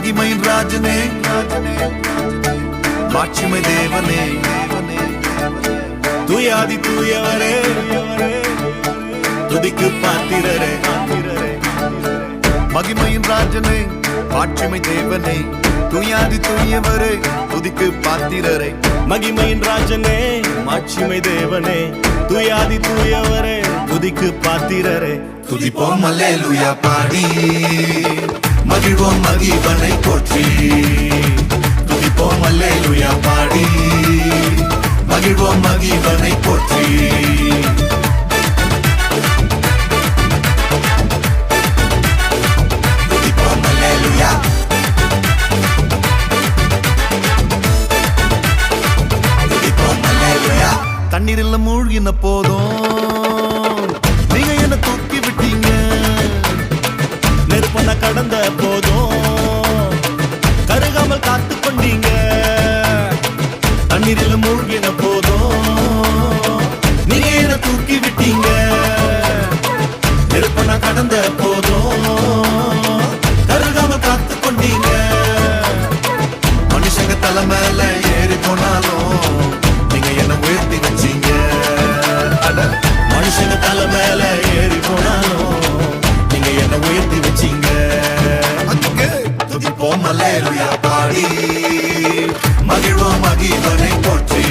மகிமையின் ராஜனே. மாட்சிமை தேவனே. தூயாதி தூயவரே. துதிக்கு பாத்திரரே. மகிமையின் ராஜனே. மாட்சிமை தேவனே. தூயாதி தூயவரே. துதிக்கு பாத்திரரே. மகிமையின் ராஜனே. மாட்சிமை தேவனே. தூயாதி தூயவரே. துதிக்கு பாத்திரரே. துதிப்போம் அல்லேலுயா பாடி. மகிழ்வோம் மகிழ்வனை போற்றி. துதிப்போம் அல்லேலுயா பாடி. மகிழ்வோம் மகிழ்வனை போற்றி. துதிப்போம் அல்லேலுயா. தண்ணீரில் மூழ்கின போதும். கொண்டீங்க தண்ணீரில் மூழ்கின போதும். நீங்க என்ன தூக்கி விட்டீங்க. நெருப்பன கடந்த போதும். கருகாம காத்து கொண்டீங்க. மனுஷங்க தலை மேல ஏறி போனாலும் நீங்க என்ன உயர்த்தி வச்சீங்க. மனுஷங்க தலை துதிப்போம் அல்லேலுயா பாடி மகிழ்வோம் மகிழ்வனை போற்றி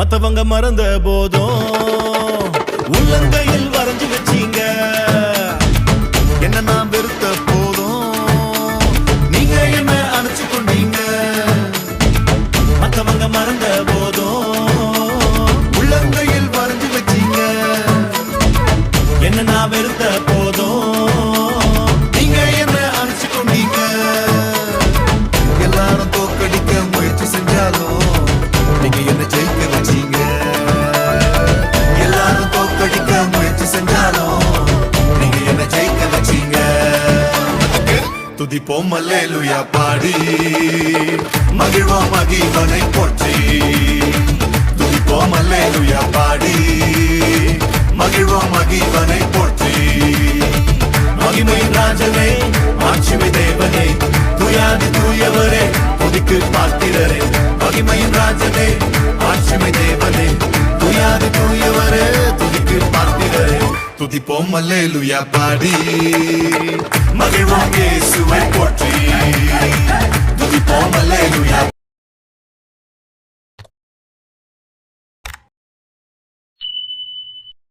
மத்தவங்க மறந்த போதும். உள்ளங்கையில் வரைஞ்சு வச்சீங்க. என்ன நான் வெறுத்த போதும். நீங்க என்ன அணைச்சு கொண்டீங்க. மத்தவங்க மறந்த போதும். துதிப்போம் அல்லேலுயா பாடி. மகிழ்வோம் மகிழ்வனை போற்றி. துதிப்போம் அல்லேலுயா பாடி. மகிழ்வோம் மகிழ்வனை போற்றி. மகிமை ராஜனே ஆட்சிமை தேவனே துயாதி தூயவரே துதிக்கு பாத்திரரே மகிமையின் ராஜனே ஆட்சிமை தேவனே. துதிப்போம் அல்லேலுயா பாடி மகிழ்வோம் இயேசுவை போற்றி துதிப்போம் அல்லேலுயா